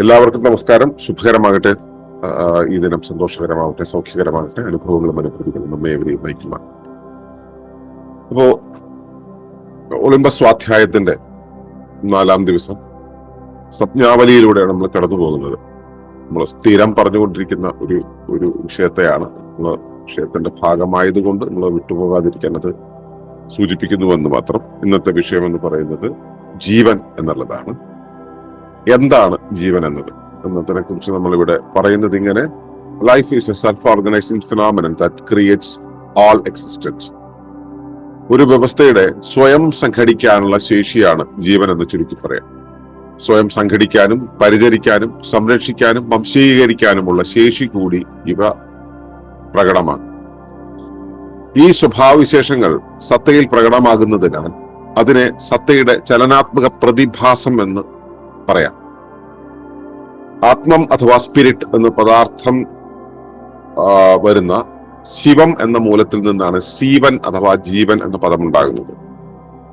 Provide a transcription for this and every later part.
എല്ലാവർക്കും നമസ്കാരം. ശുഭകരമാകട്ടെ. ഈ ദിനം സന്തോഷകരമാകട്ടെ സൗഖ്യകരമാകട്ടെ. അനുഭവങ്ങളും അനുഭവിക്കണം നമ്മെ എവരെയും നയിക്കുക അപ്പോ ഒളിമ്പ സ്വാധ്യായത്തിന്റെ നാലാം ദിവസം സ്വപ്നാവലിയിലൂടെയാണ് നമ്മൾ കടന്നു പോകുന്നത് നമ്മൾ സ്ഥിരം പറഞ്ഞുകൊണ്ടിരിക്കുന്ന ഒരു ഒരു വിഷയത്തെയാണ് നമ്മൾ വിഷയത്തിന്റെ ഭാഗമായതുകൊണ്ട് നമ്മൾ വിട്ടുപോകാതിരിക്കാൻ അത് സൂചിപ്പിക്കുന്നുവെന്ന് മാത്രം ഇന്നത്തെ വിഷയം എന്ന് പറയുന്നത് ജീവൻ എന്നുള്ളതാണ്. എന്താണ് ജീവൻ എന്നത്? എന്നതിനെ കുറിച്ച് നമ്മൾ ഇവിടെ പറയുന്നത് ഇങ്ങനെ life is a self organising phenomenon that creates all existence ഒരു വ്യവസ്ഥയുടെ സ്വയം സംഘടിക്കാനുള്ള ശേഷിയാണ് ജീവൻ എന്ന് ചുരുക്കി പറയാം. സ്വയം സംഘടിക്കാനും പരിചരിക്കാനും സംരക്ഷിക്കാനും വംശീകരിക്കാനുമുള്ള ശേഷി കൂടി ഇവ പ്രകടമാണ്. ഈ സ്വഭാവവിശേഷങ്ങൾ സത്തയിൽ പ്രകടമാകുന്നതിനാൽ അതിനെ സത്തയുടെ ചലനാത്മക പ്രതിഭാസം എന്ന് പറയാം. ആത്മം അഥവാ സ്പിരിറ്റ് എന്ന പദാർത്ഥം വരുന്ന ശിവം എന്ന മൂലത്തിൽ നിന്നാണ് സീവൻ അഥവാ ജീവൻ എന്ന പദം ഉണ്ടാകുന്നത്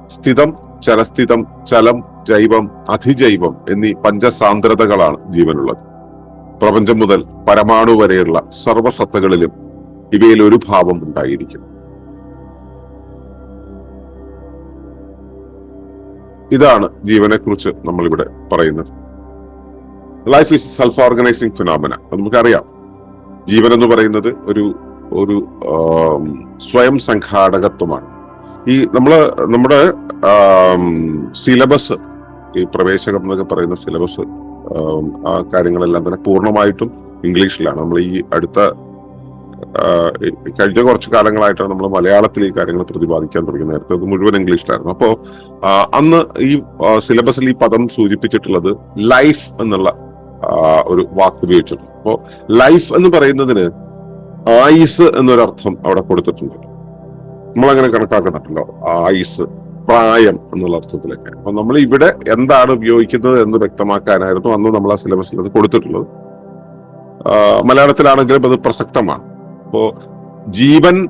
സ്ഥിതം ചലസ്ഥിതം ചലം ജൈവം അധിജൈവം എന്നീ പഞ്ചസാന്ദ്രതകളാണ് ജീവനുള്ളത്. പ്രപഞ്ചം മുതൽ പരമാണു വരെയുള്ള സർവസത്തകളിലും ഇവയിൽ ഒരു ഭാവം ഉണ്ടായിരിക്കും. ഇതാണ് ജീവനെക്കുറിച്ച് നമ്മളിവിടെ പറയുന്നത്. Life is self organising phenomena നമുക്കറിയാം. ജീവൻ എന്ന് പറയുന്നത് ഒരു ഒരു സ്വയം സംഘാടകത്വമാണ്. ഈ നമ്മൾ നമ്മുടെ സിലബസ് ഈ പ്രവേശകം എന്നൊക്കെ പറയുന്ന സിലബസ് ആ കാര്യങ്ങളെല്ലാം തന്നെ പൂർണമായിട്ടും ഇംഗ്ലീഷിലാണ്. നമ്മൾ ഈ അടുത്ത കഴിഞ്ഞ കുറച്ച് കാലങ്ങളായിട്ടാണ് നമ്മൾ മലയാളത്തിൽ ഈ കാര്യങ്ങൾ പ്രതിപാദിക്കാൻ തുടങ്ങി നേരത്തെ അത് മുഴുവൻ ഇംഗ്ലീഷിലായിരുന്നു. അപ്പോ അന്ന് ഈ സിലബസിൽ ഈ പദം സൂചിപ്പിച്ചിട്ടുള്ളത് ലൈഫ് എന്നുള്ള ഒരു വാക്ക് ഉപയോഗിച്ചിട്ടുണ്ട്. അപ്പോ ലൈഫ് എന്ന് പറയുന്നതിന് ആയുസ് എന്നൊരർത്ഥം അവിടെ കൊടുത്തിട്ടുണ്ട്. നമ്മളങ്ങനെ കണക്കാക്കുന്നുണ്ടല്ലോ. ആയുസ് പ്രായം എന്നുള്ള അർത്ഥത്തിലൊക്കെ. അപ്പൊ നമ്മൾ ഇവിടെ എന്താണ് ഉപയോഗിക്കുന്നത് എന്ന് വ്യക്തമാക്കാനായിരുന്നു അന്ന് നമ്മൾ ആ സിലബസിൽ അത് കൊടുത്തിട്ടുള്ളത്. മലയാളത്തിലാണെങ്കിലും അത് പ്രസക്തമാണ്. അപ്പോ ജീവൻ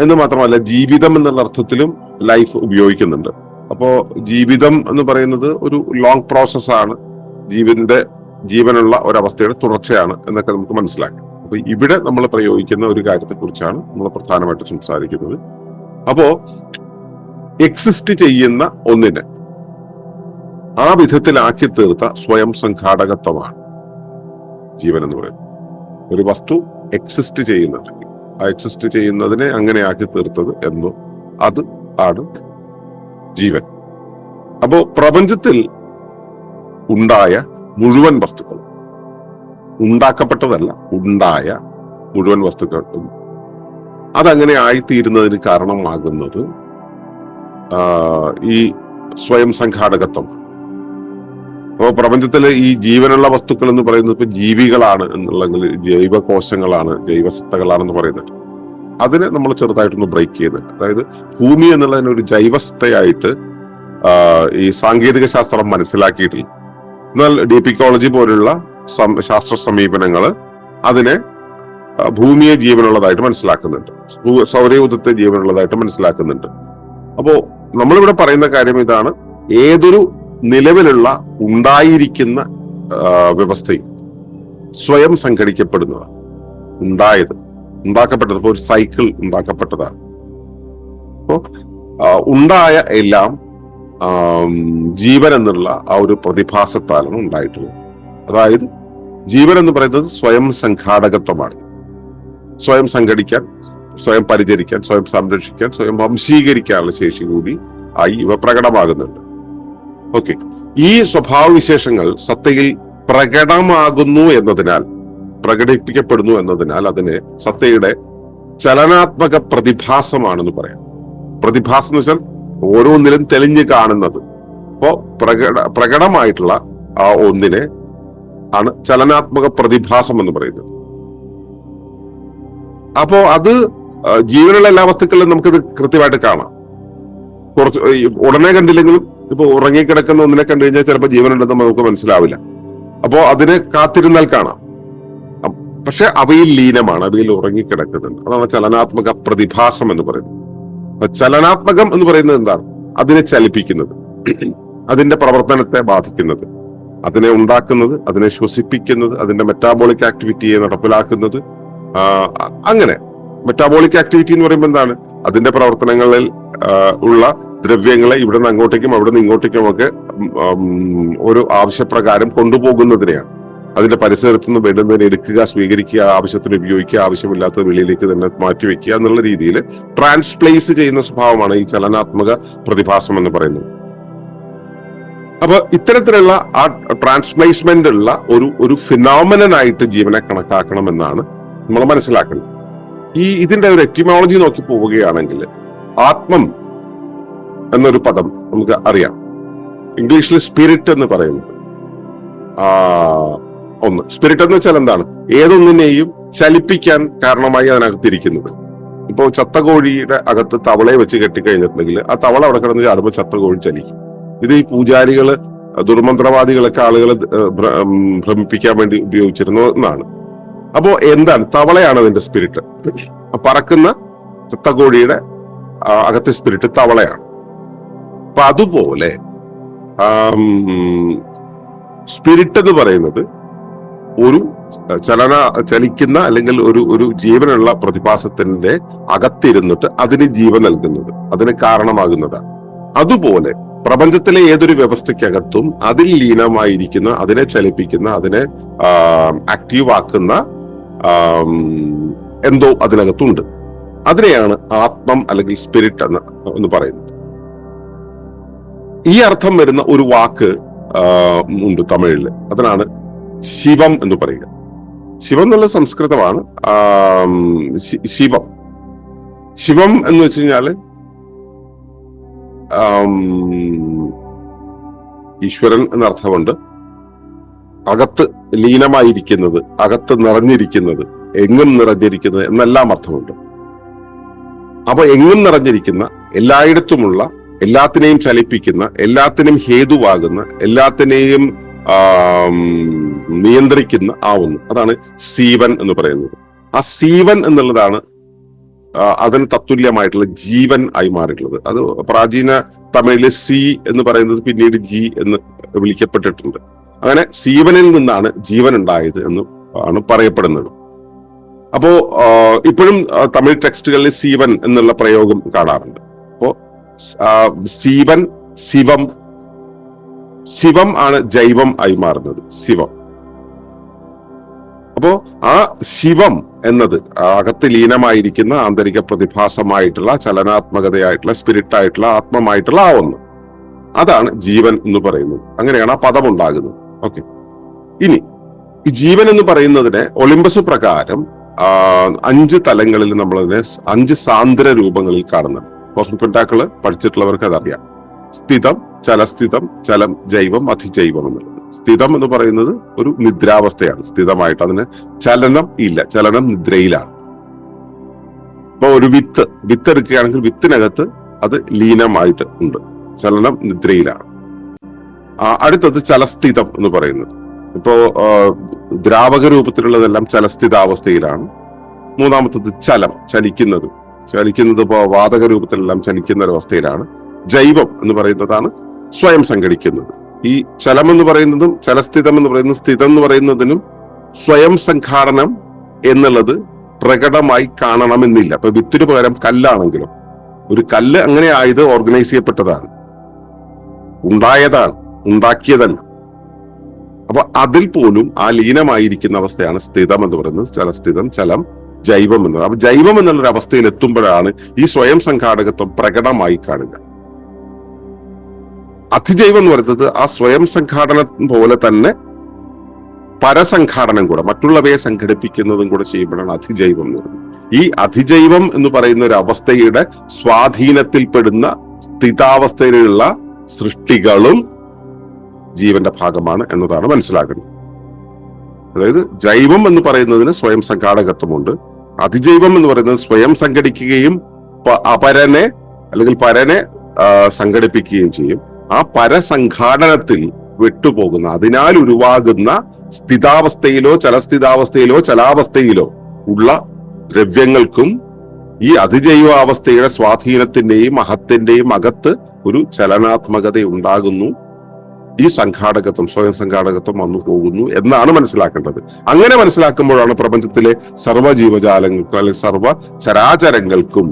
എന്ന് മാത്രമല്ല ജീവിതം എന്നുള്ള അർത്ഥത്തിലും ലൈഫ് ഉപയോഗിക്കുന്നുണ്ട്. അപ്പോ ജീവിതം എന്ന് പറയുന്നത് ഒരു ലോങ് പ്രോസസ്സാണ് ആണ്. ജീവന്റെ ജീവനുള്ള ഒരവസ്ഥയുടെ തുടർച്ചയാണ് എന്നൊക്കെ നമുക്ക് മനസ്സിലാക്കാം. അപ്പൊ ഇവിടെ നമ്മൾ പ്രയോഗിക്കുന്ന ഒരു കാര്യത്തെ കുറിച്ചാണ് നമ്മൾ പ്രധാനമായിട്ട് സംസാരിക്കുന്നത്. അപ്പോ എക്സിസ്റ്റ് ചെയ്യുന്ന ഒന്നിനെ ആ വിധത്തിലാക്കി തീർത്ത സ്വയം സംഘാടകത്വമാണ് ജീവൻ എന്ന് പറയുന്നത്. ഒരു വസ്തു എക്സിസ്റ്റ് ചെയ്യുന്നുണ്ടെങ്കിൽ ആ എക്സിസ്റ്റ് ചെയ്യുന്നതിനെ അങ്ങനെ ആക്കി തീർത്തത് എന്നോ അത് ആണ് ജീവൻ. അപ്പോ പ്രപഞ്ചത്തിൽ ഉണ്ടായ മുഴുവൻ വസ്തുക്കളും. ഉണ്ടാക്കപ്പെട്ടതല്ല ഉണ്ടായ മുഴുവൻ വസ്തുക്കളും. അതങ്ങനെ ആയിത്തീരുന്നതിന് കാരണമാകുന്നത് ഈ സ്വയം സംഘാടകത്വം. അപ്പോൾ പ്രപഞ്ചത്തിലെ ഈ ജീവനുള്ള വസ്തുക്കൾ എന്ന് പറയുന്നത് ഇപ്പൊ ജീവികളാണ് എന്നുള്ളെങ്കിൽ ജൈവകോശങ്ങളാണ് ജൈവസത്തകളാണെന്ന് പറയുന്നത്. അതിനെ നമ്മൾ ചെറുതായിട്ടൊന്ന് ബ്രേക്ക് ചെയ്യുന്നുണ്ട്. അതായത് ഭൂമി എന്നുള്ളതിനൊരു ജൈവസത്തയായിട്ട് ഈ സാങ്കേതിക ശാസ്ത്രം മനസ്സിലാക്കിയിട്ടില്ല. എന്നാൽ ഡീപിക്കോളജി പോലുള്ള ശാസ്ത്ര സമീപനങ്ങൾ അതിനെ ഭൂമിയെ ജീവനുള്ളതായിട്ട് മനസ്സിലാക്കുന്നുണ്ട്. സൗരയൂഥത്തെ ജീവനുള്ളതായിട്ട് മനസ്സിലാക്കുന്നുണ്ട്. അപ്പോ നമ്മളിവിടെ പറയുന്ന കാര്യം ഇതാണ്. ഏതൊരു നിലവിലുള്ള ഉണ്ടായിരിക്കുന്ന വ്യവസ്ഥയും സ്വയം സംഘടിക്കപ്പെടുന്നതാണ്. ഉണ്ടായത് ഉണ്ടാക്കപ്പെട്ടത് ഇപ്പൊ ഒരു സൈക്കിൾ ഉണ്ടാക്കപ്പെട്ടതാണ്. അപ്പോ ഉണ്ടായ എല്ലാം ജീവൻ എന്നുള്ള ആ ഒരു പ്രതിഭാസത്താലാണ് ഉണ്ടായിട്ടുള്ളത്. അതായത് ജീവൻ എന്ന് പറയുന്നത് സ്വയം സംഘാടകത്വമാണ്. സ്വയം സംഘടിക്കാൻ സ്വയം പരിചരിക്കാൻ സ്വയം സംരക്ഷിക്കാൻ സ്വയം വംശീകരിക്കാനുള്ള ശേഷി കൂടി ആയി ഇവ പ്രകടമാകുന്നുണ്ട്. ഓക്കെ. ഈ സ്വഭാവവിശേഷങ്ങൾ സത്തയിൽ പ്രകടമാകുന്നു എന്നതിനാൽ പ്രകടിപ്പിക്കപ്പെടുന്നു എന്നതിനാൽ അതിനെ സത്തയുടെ ചലനാത്മക പ്രതിഭാസമാണെന്ന് പറയാം. പ്രതിഭാസം എന്ന് വെച്ചാൽ ഓരോന്നിലും തെളിഞ്ഞു കാണുന്നത്. അപ്പോ പ്രകട പ്രകടമായിട്ടുള്ള ആ ഒന്നിനെ ആണ് ചലനാത്മക പ്രതിഭാസം എന്ന് പറയുന്നത്. അപ്പോ അത് ജീവനുള്ള എല്ലാ വസ്തുക്കളിലും നമുക്കിത് കൃത്യമായിട്ട് കാണാം. കുറച്ച് ഉടനെ കണ്ടില്ലെങ്കിലും ഇപ്പൊ ഉറങ്ങിക്കിടക്കുന്ന ഒന്നിനെ കണ്ടു കഴിഞ്ഞാൽ ചിലപ്പോൾ ജീവനുണ്ടെന്ന് നമുക്ക് മനസ്സിലാവില്ല. അപ്പോ അതിനെ കാത്തിരുന്നാൽ കാണാം. പക്ഷെ അവയിൽ ലീനമാണ് അവയിൽ ഉറങ്ങിക്കിടക്കുന്നുണ്ട്. അതാണ് ചലനാത്മക പ്രതിഭാസം എന്ന് പറയുന്നത്. അപ്പൊ ചലനാത്മകം എന്ന് പറയുന്നത് എന്താണ്? അതിനെ ചലിപ്പിക്കുന്നത്. അതിന്റെ പ്രവർത്തനത്തെ ബാധിക്കുന്നത്. അതിനെ ഉണ്ടാക്കുന്നത് അതിനെ ശ്വസിപ്പിക്കുന്നത് അതിന്റെ മെറ്റാബോളിക് ആക്ടിവിറ്റിയെ നടപ്പിലാക്കുന്നത് അങ്ങനെ. മെറ്റാബോളിക് ആക്ടിവിറ്റി എന്ന് പറയുമ്പോൾ എന്താണ്? അതിന്റെ പ്രവർത്തനങ്ങളിൽ ഉള്ള ദ്രവ്യങ്ങളെ ഇവിടെ നിന്ന് അങ്ങോട്ടേക്കും അവിടെ നിന്ന് ഇങ്ങോട്ടേക്കും ഒക്കെ ഒരു ആവശ്യപ്രകാരം കൊണ്ടുപോകുന്നതിനെയാണ്. അതിന്റെ പരിസരത്ത് നിന്ന് വേണ്ടുന്നതിന് എടുക്കുക സ്വീകരിക്കുക ആവശ്യത്തിന് ഉപയോഗിക്കുക ആവശ്യമില്ലാത്ത വെളിയിലേക്ക് തന്നെ മാറ്റിവെക്കുക എന്നുള്ള രീതിയിൽ ട്രാൻസ്പ്ലേസ് ചെയ്യുന്ന സ്വഭാവമാണ് ഈ ചലനാത്മക പ്രതിഭാസം എന്ന് പറയുന്നത്. അപ്പൊ ഇത്തരത്തിലുള്ള ആ ട്രാൻസ്പ്ലേസ്മെന്റ് ഉള്ള ഒരു ഒരു ഫിനോമിനായിട്ട് ജീവനെ കണക്കാക്കണമെന്നാണ് നമ്മൾ മനസ്സിലാക്കേണ്ടത്. ഈ ഇതിന്റെ ഒരു എറ്റിമോളജി നോക്കി പോവുകയാണെങ്കിൽ ആത്മം എന്നൊരു പദം നമുക്ക് അറിയാം. ഇംഗ്ലീഷിൽ സ്പിരിറ്റ് എന്ന് പറയുന്നത്. ആ ഒന്ന്. സ്പിരിറ്റ് എന്ന് വെച്ചാൽ എന്താണ്? ഏതൊന്നിനെയും ചലിപ്പിക്കാൻ കാരണമായി അതിനകത്തിരിക്കുന്നത്. ഇപ്പോ ചത്തകോഴിയുടെ അകത്ത് തവളയെ വെച്ച് കെട്ടിക്കഴിഞ്ഞിട്ടുണ്ടെങ്കിൽ ആ തവള അവിടെ കിടന്ന് ചാടുമ്പോൾ ചത്ത കോഴി ചലിക്കും. ഇത് ഈ പൂജാരികൾ ദുർമന്ത്രവാദികളൊക്കെ ആളുകളെ ഭ്രമിപ്പിക്കാൻ വേണ്ടി ഉപയോഗിച്ചിരുന്നു എന്നാണ്. അപ്പോ എന്താണ്? തവളയാണ് അതിന്റെ സ്പിരിറ്റ് പറക്കുന്ന ചത്തകോഴിയുടെ അകത്തെ സ്പിരിറ്റ് തവളയാണ്. അപ്പൊ അതുപോലെ സ്പിരിറ്റ് എന്ന് പറയുന്നത് ഒരു ചലന ചലിക്കുന്ന അല്ലെങ്കിൽ ഒരു ഒരു ജീവനുള്ള പ്രതിഭാസത്തിന്റെ അകത്തിരുന്നിട്ട് അതിന് ജീവൻ നൽകുന്നത് അതിന് കാരണമാകുന്നതാണ്. അതുപോലെ പ്രപഞ്ചത്തിലെ ഏതൊരു വ്യവസ്ഥയ്ക്കകത്തും അതിൽ ലീനമായിരിക്കുന്ന അതിനെ ചലിപ്പിക്കുന്ന അതിനെ ആക്റ്റീവ് ആക്കുന്ന എന്തോ അതിനകത്തുണ്ട്. അതിനെയാണ് ആത്മം അല്ലെങ്കിൽ സ്പിരിറ്റ് എന്ന് എന്ന് പറയുന്നത്. ഈ അർത്ഥം വരുന്ന ഒരു വാക്ക് ഉണ്ട് തമിഴിൽ അതിനാണ് ശിവം എന്ന് പറയുക. ശിവം എന്നുള്ള സംസ്കൃതമാണ് ശിവം. ശിവം എന്ന് വെച്ച് കഴിഞ്ഞാൽ ഈശ്വരൻ എന്നർത്ഥമുണ്ട്. അകത്ത് ലീനമായിരിക്കുന്നത് അകത്ത് നിറഞ്ഞിരിക്കുന്നത് എങ്ങും നിറഞ്ഞിരിക്കുന്നത് എന്നെല്ലാം അർത്ഥമുണ്ട്. അപ്പൊ എങ്ങും നിറഞ്ഞിരിക്കുന്ന എല്ലായിടത്തുമുള്ള എല്ലാത്തിനെയും ചലിപ്പിക്കുന്ന എല്ലാത്തിനും ഹേതുവാകുന്ന എല്ലാത്തിനെയും ആം, ആ ഒന്ന് അതാണ് സീവൻ എന്ന് പറയുന്നത്. ആ സീവൻ എന്നുള്ളതാണ് അതിന് തത്തുല്യമായിട്ടുള്ള ജീവൻ ആയി മാറിയിട്ടുള്ളത്. അത് പ്രാചീന തമിഴിലെ സി എന്ന് പറയുന്നത് പിന്നീട് ജി എന്ന് വിളിക്കപ്പെട്ടിട്ടുണ്ട്. അങ്ങനെ സീവനിൽ നിന്നാണ് ജീവൻ ഉണ്ടായത് എന്ന് ആണ് പറയപ്പെടുന്നത്. അപ്പോ ഇപ്പോഴും തമിഴ് ടെക്സ്റ്റുകളിൽ സീവൻ എന്നുള്ള പ്രയോഗം കാണാറുണ്ട്. അപ്പോ സീവൻ ശിവം ശിവം ആണ് ജൈവം ആയി മാറുന്നത്. ശിവം. അപ്പോ ആ ശിവം എന്നത് അകത്ത് ലീനമായിരിക്കുന്ന ആന്തരിക പ്രതിഭാസമായിട്ടുള്ള ചലനാത്മകതയായിട്ടുള്ള സ്പിരിറ്റ് ആയിട്ടുള്ള ആത്മമായിട്ടുള്ള ആ ഒന്ന്. അതാണ് ജീവൻ എന്ന് പറയുന്നത്. അങ്ങനെയാണ് ആ പദം ഉണ്ടാകുന്നത് ഓക്കെ. ഇനി ഈ ജീവൻ എന്ന് പറയുന്നതിനെ ഒളിമ്പസ് പ്രകാരം അഞ്ച് തലങ്ങളിൽ നമ്മളതിനെ അഞ്ച് സാന്ദ്ര രൂപങ്ങളിൽ കാണുന്നുണ്ട് കോസ്മിക് പെന്റാക്കൾ പഠിച്ചിട്ടുള്ളവർക്ക് അതറിയാം. സ്ഥിതം ചലസ്ഥിതം ചലം ജൈവം അതിജൈവം എന്നുള്ളത്. സ്ഥിതം എന്ന് പറയുന്നത് ഒരു നിദ്രാവസ്ഥയാണ്. സ്ഥിതമായിട്ട് അതിന് ചലനം ഇല്ല. ചലനം നിദ്രയിലാണ്. ഇപ്പൊ ഒരു വിത്ത് വിത്ത് എടുക്കുകയാണെങ്കിൽ വിത്തിനകത്ത് അത് ലീനമായിട്ട് ഉണ്ട്. ചലനം നിദ്രയിലാണ്. അടുത്തത് ചലസ്ഥിതം എന്ന് പറയുന്നത്. ഇപ്പോ ദ്രാവക രൂപത്തിലുള്ളതെല്ലാം ചലസ്ഥിതാവസ്ഥയിലാണ്. മൂന്നാമത്തത് ചലം ചലിക്കുന്നത്. ചലിക്കുന്നത് ഇപ്പോ വാതക രൂപത്തിലെല്ലാം ചലിക്കുന്ന ഒരു അവസ്ഥയിലാണ്. ജൈവം എന്ന് പറയുന്നതാണ് സ്വയം സംഘടിക്കുന്നത്. ഈ ചലം എന്ന് പറയുന്നതും ചലസ്ഥിതം എന്ന് പറയുന്ന സ്ഥിതം എന്ന് പറയുന്നതിനും സ്വയം സംഘാടനം എന്നുള്ളത് പ്രകടമായി കാണണമെന്നില്ല. ഇപ്പൊ വിത്തിനു പകരം കല്ലാണെങ്കിലും ഒരു കല്ല് അങ്ങനെ ആയത് ഓർഗനൈസ് ചെയ്യപ്പെട്ടതാണ്. ഉണ്ടായതാണ് ഉണ്ടാക്കിയതല്ല. അപ്പൊ അതിൽ പോലും ആ ലീനമായിരിക്കുന്ന അവസ്ഥയാണ് സ്ഥിതം എന്ന് പറയുന്നത്. ചലസ്ഥിതം ചലം ജൈവം എന്നത്. അപ്പൊ ജൈവം എന്നുള്ളൊരു അവസ്ഥയിൽ എത്തുമ്പോഴാണ് ഈ സ്വയം സംഘാടകത്വം പ്രകടമായി കാണുക. അതിജൈവം എന്ന് പറയുന്നത് ആ സ്വയം സംഘാടനം പോലെ തന്നെ പരസംഘാടനം കൂടെ മറ്റുള്ളവയെ സംഘടിപ്പിക്കുന്നതും കൂടെ ചെയ്യുമ്പോഴാണ് അതിജൈവം എന്ന് പറയുന്നത്. ഈ അതിജൈവം എന്ന് പറയുന്ന ഒരു അവസ്ഥയുടെ സ്വാധീനത്തിൽപ്പെടുന്ന സ്ഥിതാവസ്ഥയിലുള്ള സൃഷ്ടികളും ജീവന്റെ ഭാഗമാണ് എന്നതാണ് മനസ്സിലാക്കുന്നത്. അതായത് ജൈവം എന്ന് പറയുന്നതിന് സ്വയം സംഘാടകത്വമുണ്ട്. അതിജൈവം എന്ന് പറയുന്നത് സ്വയം സംഘടിക്കുകയും അപരനെ അല്ലെങ്കിൽ പരനെ സംഘടിപ്പിക്കുകയും ചെയ്യും. ആ പരസംഘാടനത്തിൽ വിട്ടുപോകുന്ന അതിനാൽ ഉരുവാകുന്ന സ്ഥിതാവസ്ഥയിലോ ചലസ്ഥിതാവസ്ഥയിലോ ചലാവസ്ഥയിലോ ഉള്ള ദ്രവ്യങ്ങൾക്കും ഈ അതിജൈവാവസ്ഥയുടെ സ്വാധീനത്തിന്റെയും മഹത്തിന്റെയും അകത്ത് ഒരു ചലനാത്മകത ഉണ്ടാകുന്നു. ഈ സംഘാടകത്വം സ്വയം സംഘാടകത്വം വന്നു പോകുന്നു എന്നാണ് മനസ്സിലാക്കേണ്ടത്. അങ്ങനെ മനസ്സിലാക്കുമ്പോഴാണ് പ്രപഞ്ചത്തിലെ സർവ ജീവജാലങ്ങൾക്കും അല്ലെങ്കിൽ സർവ ചരാചരങ്ങൾക്കും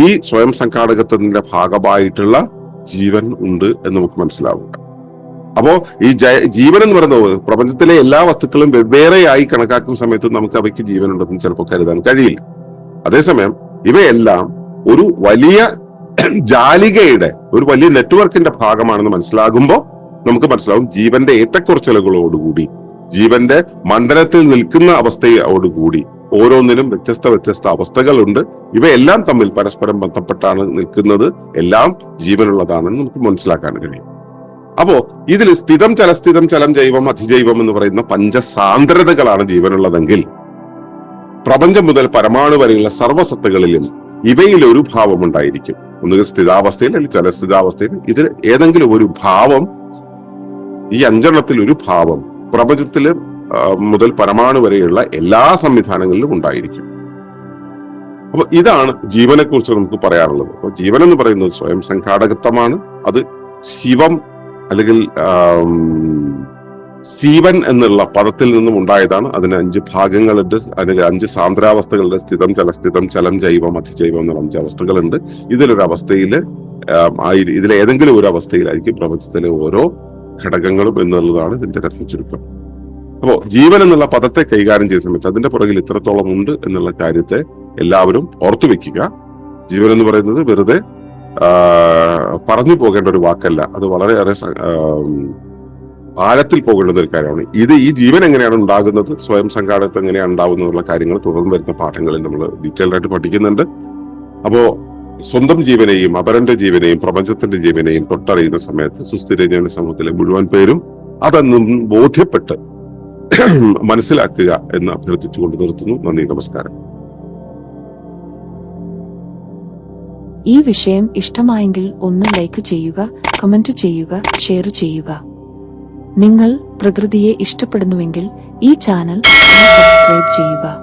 ഈ സ്വയം സംഘാടകത്വത്തിന്റെ ഭാഗമായിട്ടുള്ള ജീവൻ ഉണ്ട് എന്ന് നമുക്ക് മനസ്സിലാവുക അപ്പോ ഈ ജീവൻ എന്ന് പറയുന്നത് പ്രപഞ്ചത്തിലെ എല്ലാ വസ്തുക്കളും വെവ്വേറെയായി കണക്കാക്കുന്ന സമയത്ത് നമുക്ക് അവയ്ക്ക് ജീവൻ ഉണ്ടെന്ന് ചിലപ്പോൾ കരുതാൻ കഴിയില്ല. അതേസമയം ഇവയെല്ലാം ഒരു വലിയ ജാലികയുടെ ഒരു വലിയ നെറ്റ്വർക്കിന്റെ ഭാഗമാണെന്ന് മനസ്സിലാകുമ്പോൾ നമുക്ക് മനസ്സിലാവും ജീവന്റെ ഏറ്റക്കുറച്ചിലുകളോടുകൂടി ജീവന്റെ മണ്ഡലത്തിൽ നിൽക്കുന്ന അവസ്ഥയോടുകൂടി ഓരോന്നിനും വ്യത്യസ്ത വ്യത്യസ്ത അവസ്ഥകളുണ്ട്. ഇവയെല്ലാം തമ്മിൽ പരസ്പരം ബന്ധപ്പെട്ടാണ് നിൽക്കുന്നത്. എല്ലാം ജീവനുള്ളതാണെന്ന് നമുക്ക് മനസ്സിലാക്കാൻ കഴിയും. അപ്പോ ഇതിൽ സ്ഥിതം ചലസ്ഥിതം ചലം ജൈവം അതിജൈവം എന്ന് പറയുന്ന പഞ്ചസാന്ദ്രതകളാണ് ജീവനുള്ളതെങ്കിൽ പ്രപഞ്ചം മുതൽ പരമാണു വരെയുള്ള സർവസത്തകളിലും ഇവയിൽ ഒരു ഭാവം ഉണ്ടായിരിക്കും. ഒന്നുകിൽ സ്ഥിതാവസ്ഥയിൽ അല്ലെങ്കിൽ ചലസ്ഥിതാവസ്ഥയിൽ ഇതിൽ ഏതെങ്കിലും ഒരു ഭാവം ഈ അഞ്ചെണ്ണത്തിൽ ഒരു ഭാവം പ്രപഞ്ചത്തിൽ മുതൽ പരമാണു വരെയുള്ള എല്ലാ സംവിധാനങ്ങളിലും ഉണ്ടായിരിക്കും. അപ്പൊ ഇതാണ് ജീവനെ കുറിച്ച് നമുക്ക് പറയാറുള്ളത്. അപ്പൊ ജീവൻ എന്ന് പറയുന്നത് സ്വയം സംഘാടകത്വമാണ്. അത് ശിവം അല്ലെങ്കിൽ സീവൻ എന്നുള്ള പദത്തിൽ നിന്നും ഉണ്ടായതാണ്. അതിന് അഞ്ച് ഭാഗങ്ങളുണ്ട്. അതിന് അഞ്ച് സാന്ദ്രാവസ്ഥകളുടെ സ്ഥിതം ചലസ്ഥിതം ചലം ജൈവം അതിജൈവം എന്നുള്ള അഞ്ച് അവസ്ഥകളുണ്ട്. ഇതിലൊരു അവസ്ഥയിൽ ഇതിലെ ഏതെങ്കിലും ഒരു അവസ്ഥയിലായിരിക്കും പ്രപഞ്ചത്തിലെ ഓരോ ഘടകങ്ങളും എന്നുള്ളതാണ് ഇതിന്റെ രസം ചുരുക്കം അപ്പോ ജീവൻ എന്നുള്ള പദത്തെ കൈകാര്യം ചെയ്യുന്ന സമയത്ത് അതിന്റെ പുറകിൽ ഇത്രത്തോളം ഉണ്ട് എന്നുള്ള കാര്യത്തെ എല്ലാവരും ഓർത്തു വെക്കുക. ജീവൻ എന്ന് പറയുന്നത് വെറുതെ പറഞ്ഞു പോകേണ്ട ഒരു വാക്കല്ല. അത് വളരെയേറെ ആഴത്തിൽ പോകേണ്ടുന്ന ഒരു കാര്യമാണ്. ഇത് ഈ ജീവൻ എങ്ങനെയാണ് ഉണ്ടാകുന്നത് സ്വയം സംഘാടനത്തെ എങ്ങനെയാണ് ഉണ്ടാകുന്നത് എന്നുള്ള കാര്യങ്ങൾ തുടർന്ന് വരുന്ന പാഠങ്ങളിൽ നമ്മൾ ഡീറ്റെയിൽഡ് ആയിട്ട് പഠിക്കുന്നുണ്ട്. അപ്പോ സ്വന്തം ജീവനെയും അപരന്റെ ജീവനെയും പ്രപഞ്ചത്തിന്റെ ജീവനെയും തൊട്ടറിയുന്ന സമയത്ത് സുസ്ഥിരജ്ഞാന സമൂഹത്തിലെ മുഴുവൻ പേരും അതെന്നും ബോധ്യപ്പെട്ട് മനസ്സിലാക്കുക എന്ന് അഭ്യർത്ഥിച്ചുകൊണ്ട് നിർത്തുന്നു. നന്ദി നമസ്കാരം. ഈ വിഷയം ഇഷ്ടമായെങ്കിൽ ഒന്ന് ലൈക്ക് ചെയ്യുക കമന്റ് ചെയ്യുക ഷെയർ ചെയ്യുക. നിങ്ങൾ പ്രകൃതിയെ ഇഷ്ടപ്പെടുന്നുവെങ്കിൽ ഈ ചാനൽ സബ്സ്ക്രൈബ് ചെയ്യുക.